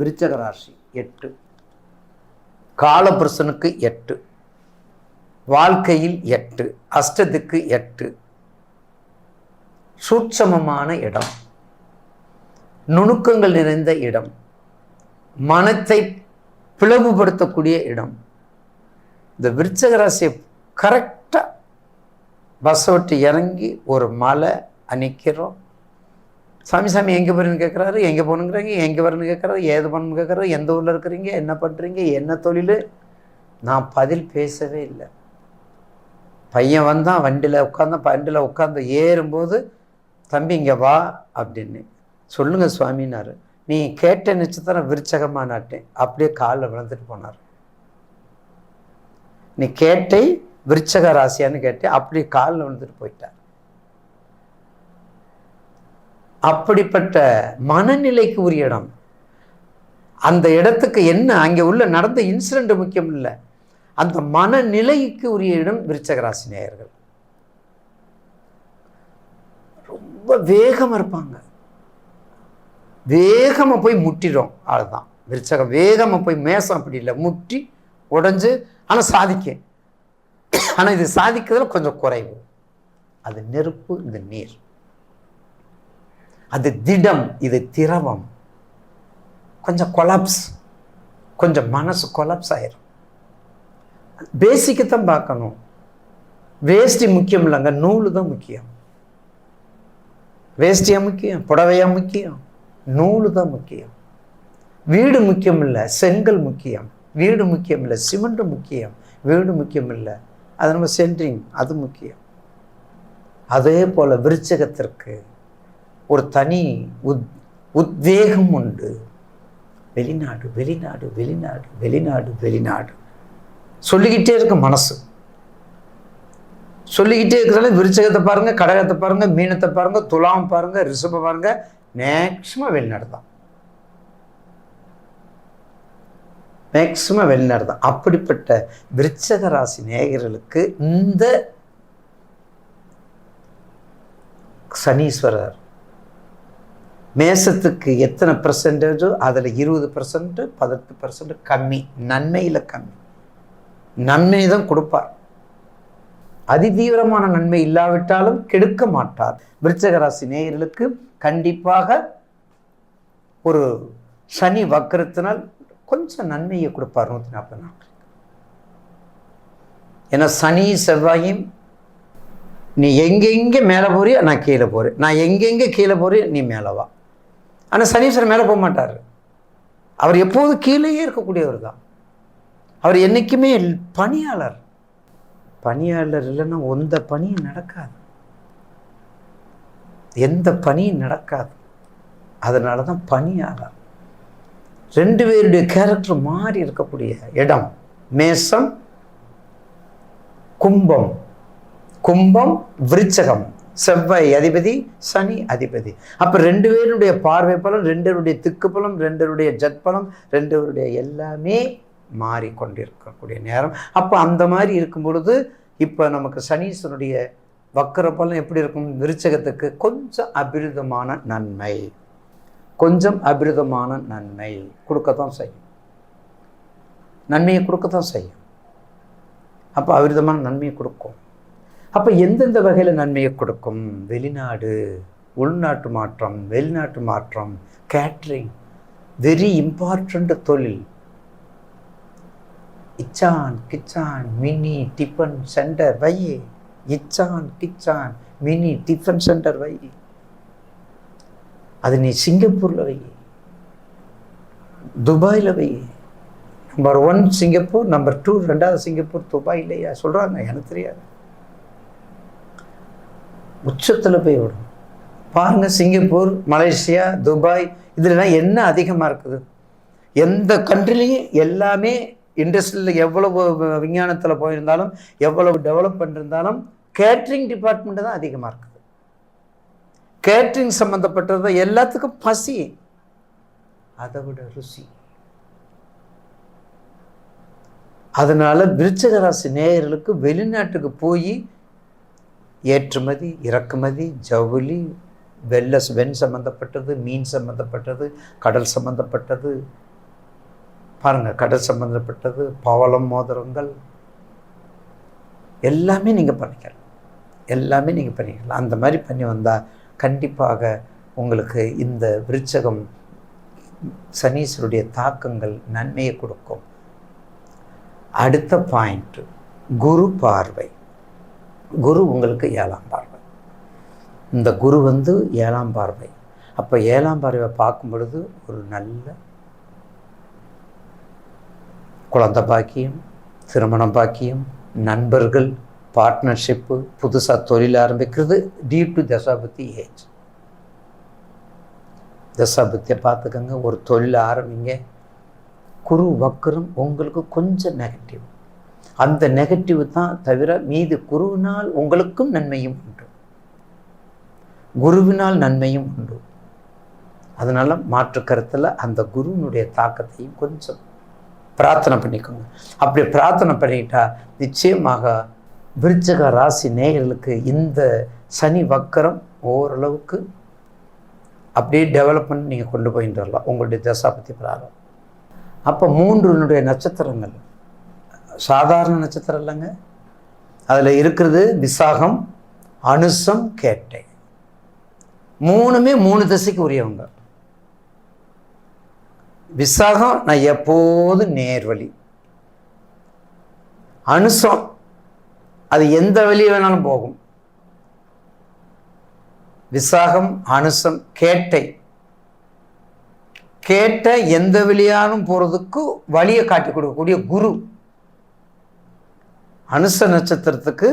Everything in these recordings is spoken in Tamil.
விருச்சக ராசி எட்டு. காலபுருஷனுக்கு எட்டு. வாழ்க்கையில் எட்டு. அஷ்டத்துக்கு எட்டு. சூட்சமமான இடம். நுணுக்கங்கள் நிறைந்த இடம். மனத்தை பிளவுபடுத்தக்கூடிய இடம். இந்த விருச்சக ராசியை கரெக்டாக பஸ்ஸை விட்டு இறங்கி ஒரு மலை அணிக்கிறோம். சாமி சாமி எங்கே போறேன்னு கேட்குறாரு எங்கே போகணுங்கிறாங்க எங்கே வரணும்னு கேட்குறாரு ஏது பண்ணணும்னு கேட்குறாரு எந்த ஊரில் இருக்கிறீங்க என்ன பண்ணுறீங்க என்ன தொழில்? நான் பதில் பேசவே இல்லை. பையன் வந்தான் வண்டியில் உட்காந்தான் வண்டியில் உட்காந்து ஏறும்போது தம்பி இங்கே வா அப்படின்னு. சொல்லுங்க சுவாமினார். நீ கேட்ட நிச்சயத்தரம் விருச்சகமாக நாட்டேன் அப்படியே காலில் விழுந்துட்டு போனார். நீ கேட்டை விருச்சக ராசியான்னு கேட்டேன். அப்படியே காலில் விழுந்துட்டு போயிட்டார். அப்படிப்பட்ட மனநிலைக்கு உரிய இடம். அந்த இடத்துக்கு என்ன? அங்கே உள்ள நடந்த இன்சிடென்ட் முக்கியம் இல்லை. அந்த மனநிலைக்கு உரிய இடம் விருச்சகராசி நேயர்கள். ரொம்ப வேகமாக இருப்பாங்க. வேகமாக போய் முட்டிடும் அதுதான் விருச்சகம் வேகமாக போய் மேசம் அப்படி இல்லை. முட்டி உடைஞ்சு ஆனால் சாதிக்கும். ஆனால் இது சாதிக்கிறதுல கொஞ்சம் குறைவு. அது நெருப்பு இந்த நீர். அது திடம் இது திரவம். கொஞ்சம் கொலாப்ஸ் கொஞ்சம் மனசு கொலாப்ஸ் ஆயிரும். பேசிக்கு தான் பார்க்கணும். வேஷ்டி முக்கியம் இல்லைங்க நூல் தான் முக்கியம். வேஷ்டியா முக்கியம்? புடவையா முக்கியம்? நூல் தான் முக்கியம். வீடு முக்கியம் இல்லை செங்கல் முக்கியம். வீடு முக்கியம் இல்லை சிமெண்ட் முக்கியம். வீடு முக்கியம் இல்லை அது நம்ம சென்ட்ரிங் அது முக்கியம். அதே போல் விருச்சகத்திற்கு ஒரு தனி உத் உத்வேகம் உண்டு. வெளிநாடு வெளிநாடு வெளிநாடு வெளிநாடு வெளிநாடு. சொல்லிக்கிட்டே இருக்க மனசு. சொல்லிக்கிட்டே இருக்கிறதால விருச்சகத்தை பாருங்க கடகத்தை பாருங்க மீனத்தை பாருங்க துலாம் பாருங்க ரிஷப பாருங்க மேக்சிமம் வெளிநாடு தான். மேக்சிமம் வெளிநாடு தான். அப்படிப்பட்ட விருச்சக ராசி நேயர்களுக்கு இந்த சனீஸ்வரர் மேசத்துக்கு எத்தனை பர்சன்டேஜோ அதில் இருபது பர்சன்ட்டு பதினெட்டு பர்சன்ட் கம்மி. நன்மையில் கம்மி. நன்மை தான் கொடுப்பார். அதிதீவிரமான நன்மை இல்லாவிட்டாலும் கெடுக்க மாட்டார். விருச்சகராசி நேயர்களுக்கு கண்டிப்பாக ஒரு சனி வக்கரத்தினால் கொஞ்சம் நன்மையை கொடுப்பார் நூற்றி நாற்பது நாட்கள். ஏன்னா சனி செவ்வாயும் நீ எங்கெங்கே மேலே போறியோ நான் கீழே போகிறேன் நான் எங்கெங்கே கீழே போறியோ நீ மேலே வா. ஆனால் சனீஸ்வரர் மேலே போக மாட்டார். அவர் எப்போதும் கீழேயே இருக்கக்கூடியவர் தான். அவர் என்றைக்குமே பணியாளர். பணியாளர் இல்லைன்னா எந்த பணியும் நடக்காது. எந்த பணியும் நடக்காது. அதனால தான் பணியாளர். ரெண்டு பேருடைய கேரக்டர் மாறி இருக்கக்கூடிய இடம். மேசம் கும்பம். கும்பம் விருச்சகம். செவ்வாய் அதிபதி சனி அதிபதி. அப்போ ரெண்டு பேருடைய பார்வை பலம் ரெண்டருடைய திக்குப்பலம் ரெண்டருடைய ஜட்பலம் ரெண்டருடைய எல்லாமே மாறிக்கொண்டிருக்கக்கூடிய நேரம். அப்போ அந்த மாதிரி இருக்கும் பொழுது இப்போ நமக்கு சனீஸ்வனுடைய வக்கர பலன் எப்படி இருக்கும்? விருச்சகத்துக்கு கொஞ்சம் அபிரிதமான நன்மை. கொஞ்சம் அபிரிதமான நன்மை. கொடுக்கத்தான் செய்யும். நன்மையை கொடுக்கத்தான் செய்யும். அப்போ அபிரிதமான நன்மையை கொடுக்கும். அப்போ எந்தெந்த வகையில் நன்மையை கொடுக்கும்? வெளிநாடு உள்நாட்டு மாற்றம் வெளிநாட்டு மாற்றம் கேட்ரிங் வெரி இம்பார்ட்டண்ட் தொழில். இச்சான் கிச்சான் மினி டிஃபன் சென்டர் வை. இச்சான் கிச்சான் மினி டிஃபன் சென்டர் வை. அது நீ சிங்கப்பூரில் வை. துபாயில் வை. Number one Singapore. Number two ரெண்டாவது சிங்கப்பூர் துபாய் இல்லையா சொல்கிறாங்க எனக்கு தெரியாது. உச்சத்தில் போய் விடும் பாருங்க சிங்கப்பூர் மலேசியா துபாய் இதுலலாம் என்ன அதிகமாக இருக்குது? எந்த கண்ட்ரிலையும் எல்லாமே இண்டஸ்ட்ரியில் எவ்வளவு விஞ்ஞானத்தில் போயிருந்தாலும் எவ்வளவு டெவலப் பண்ணிருந்தாலும் கேட்ரிங் டிபார்ட்மெண்ட்டு தான் அதிகமாக இருக்குது. கேட்ரிங் சம்மந்தப்பட்டது எல்லாத்துக்கும் பசி. அதை விட ருசி. அதனால் விருச்சகராசி நேயர்களுக்கு வெளிநாட்டுக்கு போய் ஏற்றுமதி இறக்குமதி ஜவுளி வெள்ள வெண் சம்மந்தப்பட்டது மீன் சம்மந்தப்பட்டது கடல் சம்மந்தப்பட்டது பாருங்கள் கடல் சம்மந்தப்பட்டது பவளம் மோதிரங்கள். எல்லாமே நீங்கள் பண்ணிக்கலாம். எல்லாமே நீங்கள் பண்ணிக்கலாம். அந்த மாதிரி பண்ணி வந்தால் கண்டிப்பாக உங்களுக்கு இந்த விருச்சகம் சனீஸ்வருடைய தாக்கங்கள் நன்மையை கொடுக்கும். அடுத்த பாயிண்ட் குரு பார்வை. குரு உங்களுக்கு ஏழாம் பார்வை. இந்த குரு வந்து ஏழாம் பார்வை. அப்போ ஏழாம் பார்வை பார்க்கும் பொழுது ஒரு நல்ல குழந்த பாக்கியம் திருமணம் பாக்கியம் நண்பர்கள் பார்ட்னர்ஷிப்பு புதுசாக தொழில் ஆரம்பிக்கிறது டியூ டு தசாபதி ஏஜ் தசாபத்தியை பார்த்துக்கோங்க ஒரு தொழில் ஆரம்பிங்க குரு வக்கரம் உங்களுக்கு கொஞ்சம் நெகட்டிவ் அந்த நெகட்டிவ் தான் தவிர மீது குருவினால் உங்களுக்கும் நன்மையும் உண்டு. குருவினால் நன்மையும் உண்டு. அதனால் மாற்று கருத்தில் அந்த குருவினுடைய தாக்கத்தையும் கொஞ்சம் பிரார்த்தனை பண்ணிக்கோங்க. அப்படி பிரார்த்தனை பண்ணிட்டா நிச்சயமாக விருச்சக ராசி நேயர்களுக்கு இந்த சனி வக்கரம் ஓரளவுக்கு அப்படியே டெவலப்மெண்ட் நீங்கள் கொண்டு போயிட்டு வரலாம். உங்களுடைய தசாபத்தி பிராரம் அப்போ மூன்றுனுடைய நட்சத்திரங்கள் சாதாரண நட்சத்திரம் இல்லைங்க. அதில் இருக்கிறது விசாகம் அனுசம் கேட்டை. மூணுமே மூணு திசைக்கு உரியவங்க. விசாகம் நான் எப்போதும் நேர்வழி. அனுசம் அது எந்த வழி வேணாலும் போகும். விசாகம் அனுசம் கேட்டை. கேட்ட எந்த வழியாலும் போகிறதுக்கு வழியை காட்டி கொடுக்கக்கூடிய குரு. அனுச நட்சத்திரத்துக்கு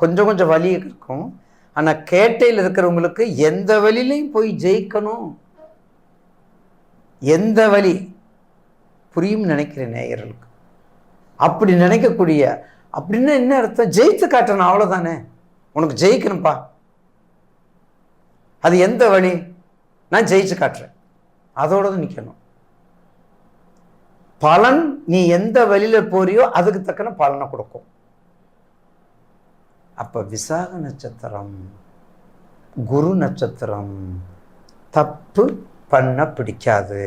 கொஞ்சம் கொஞ்சம் வலி இருக்கும். ஆனால் கேட்டையில் இருக்கிறவங்களுக்கு எந்த வழியிலையும் போய் ஜெயிக்கணும். எந்த வழி? புரியும் நினைக்கிறேன் நேயர்களுக்கு. அப்படி நினைக்கக்கூடிய அப்படின்னா என்ன அர்த்தம்? ஜெயித்து காட்டணும் அவ்வளோதானே உனக்கு ஜெயிக்கணும்ப்பா அது எந்த வழி? நான் ஜெயிச்சு காட்டுறேன். அதோட தான் நிற்கணும் பலன் நீ எந்த வழியில் போறியோ அதுக்கு தக்கன பலனை கொடுக்கும். அப்போ விசாக நட்சத்திரம் குரு நட்சத்திரம் தப்பு பண்ண பிடிக்காது.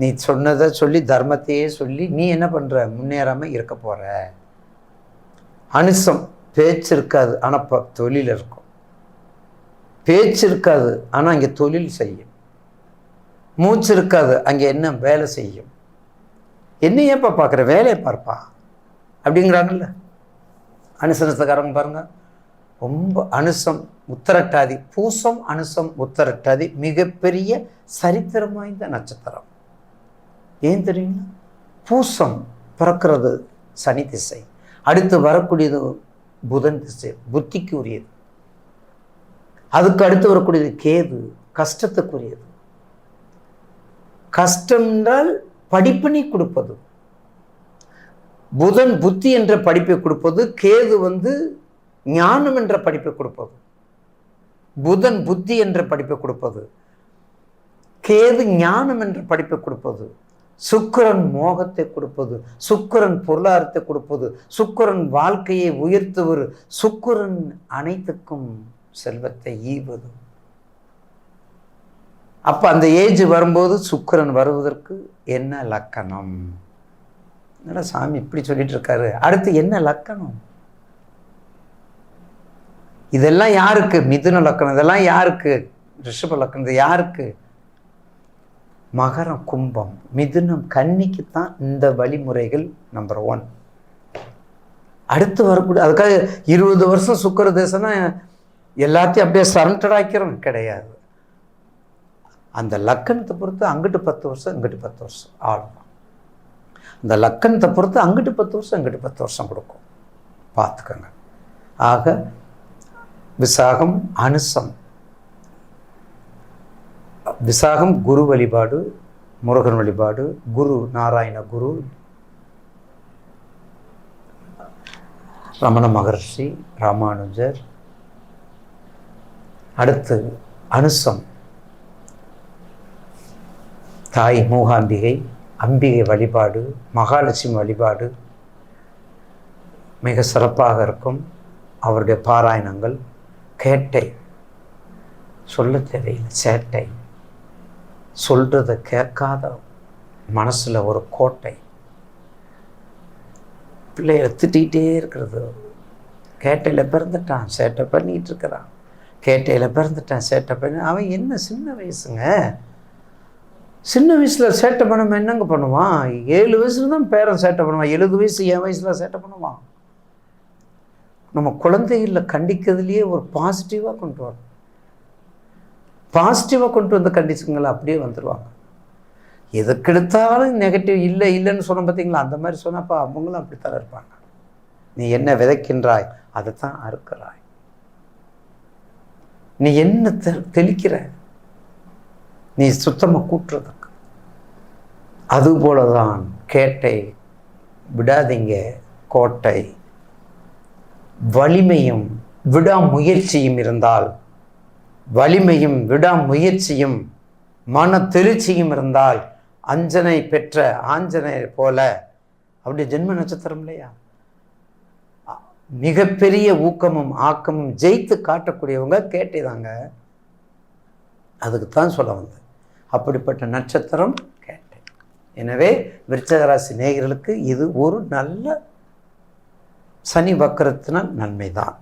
நீ சொன்னதை சொல்லி தர்மத்தையே சொல்லி நீ என்ன பண்ணுற முன்னேறாமல் இருக்க போகிற அனுசம் பேச்சு இருக்காது ஆனால் இப்போ தொழில் இருக்கும். பேச்சு இருக்காது ஆனால் அங்கே தொழில் செய்யும். மூச்சு இருக்காது அங்கே என்ன வேலை செய்யும்? என்ன ஏன்ப்பா பார்க்குற? வேலையை பார்ப்பா. அப்படிங்கிறாங்கல்ல? அனுசனத்துக்காரங்க பாருங்கள் ரொம்ப அனுசம் உத்தரட்டாதி பூசம் அனுசம் உத்தரட்டாதி மிகப்பெரிய சரித்திரம் வாய்ந்த நட்சத்திரம். ஏன் தெரியுங்களா பூசம் பிறக்கிறது சனி திசை. அடுத்து வரக்கூடியது புதன் திசை புத்திக்கு உரியது அதுக்கு அடுத்து வரக்கூடியது கேது கஷ்டத்துக்குரியது. கஷ்டம் என்றால் படிப்பினை கொடுப்பது. புதன் புத்தி என்ற படிப்பை கொடுப்பது கேது வந்து ஞானம் என்ற படிப்பை கொடுப்பது. புதன் புத்தி என்ற படிப்பை கொடுப்பது. கேது ஞானம் என்ற படிப்பை கொடுப்பது. சுக்கிரன் மோகத்தை கொடுப்பது. சுக்கிரன் பொருளாதாரத்தை கொடுப்பது. சுக்கரன் வாழ்க்கையை உயர்த்துவர். சுக்கரன் அனைத்துக்கும் செல்வத்தை ஈவது அப்போ அந்த ஏஜ் வரும்போது சுக்கிரன் வருவதற்கு என்ன லக்கணம்? என்னடா சாமி இப்படி சொல்லிட்டு இருக்காரு அடுத்து என்ன லக்கணம்? இதெல்லாம் யாருக்கு? மிதுன லக்கணம். இதெல்லாம் யாருக்கு? ரிஷப லக்கணம். இது யாருக்கு? மகரம் கும்பம். மிதுனம் கன்னிக்கு தான் இந்த வழிமுறைகள் நம்பர் ஒன் அடுத்து வரக்கூடிய அதுக்காக இருபது வருஷம் சுக்கர தேசம்னா எல்லாத்தையும் அப்படியே சரண்டட் ஆக்கிறோம் கிடையாது. அந்த லக்கணத்தை பொறுத்து அங்கிட்டு பத்து வருஷம் இங்கிட்டு பத்து வருஷம். ஆளும் அந்த லக்கணத்தை பொறுத்து அங்கிட்டு பத்து வருஷம் அங்கிட்டு பத்து வருஷம் கொடுக்கும். பார்த்துக்கோங்க. ஆக விசாகம் அனுசம். விசாகம் குரு வழிபாடு முருகன் வழிபாடு குரு நாராயண குரு ரமண மகர்ஷி ராமானுஜர். அடுத்து அனுசம். தாய் மூகாம்பிகை. அம்பிகை வழிபாடு மகாலட்சுமி வழிபாடு மிக சிறப்பாக இருக்கும். அவருடைய பாராயணங்கள் கேட்டை சொல்ல தேவையில்லை சேட்டை சொல்கிறத கேட்காத மனசில் ஒரு கோட்டை. பிள்ளைய திட்டிகிட்டே இருக்கிறது. கேட்டையில் பிறந்துட்டான் சேட்டை பண்ணிகிட்டு இருக்கிறான். கேட்டையில் பிறந்துட்டான் சேட்டை பண்ணி அவன் என்ன சின்ன வயசுங்க? சின்ன வயசில் சேட்டை பண்ணாமல் என்னங்க பண்ணுவான்? ஏழு வயசுல தான் பேரன் சேட்டை பண்ணுவான். எழுபது வயசு என் வயசில் சேட்டை பண்ணுவான். நம்ம குழந்தைகளில் கண்டிக்கிறதுலையே ஒரு பாசிட்டிவாக கொண்டு வரணும். பாசிட்டிவாக கொண்டு வந்து கண்டிச்சுங்களா அப்படியே வந்துடுவாங்க எதுக்கெடுத்தாலும் நெகட்டிவ் இல்லை இல்லைன்னு சொன்ன பார்த்தீங்களா? அந்த மாதிரி சொன்னப்போ அவங்களும் அப்படித்தான் இருப்பாங்க. நீ என்ன விதைக்கின்றாய்? அதை தான் அறுக்கிறாய். நீ என்ன தெ- தெளிக்கிற? நீ சுத்தமாக கூட்டுறதுக்கு. அதுபோலதான் கேட்டை விடாதீங்க கோட்டை. வலிமையும் விடாமுயற்சியும் இருந்தால் வலிமையும் விடாமுயற்சியும் மன திருச்சியும் இருந்தால் அஞ்சனை பெற்ற ஆஞ்சநேயர் போல. அப்படி ஜென்ம நட்சத்திரம் இல்லையா? மிகப்பெரிய ஊக்கமும் ஆக்கமும் ஜெயித்து காட்டக்கூடியவங்க கேட்டேதாங்க அதுக்கு தான் சொல்ல வந்தேன். அப்படிப்பட்ட நட்சத்திரம் கேட்டேன். எனவே விருச்சகராசி நேயர்களுக்கு இது ஒரு நல்ல சனி வக்கரத்தினால் நன்மைதான்.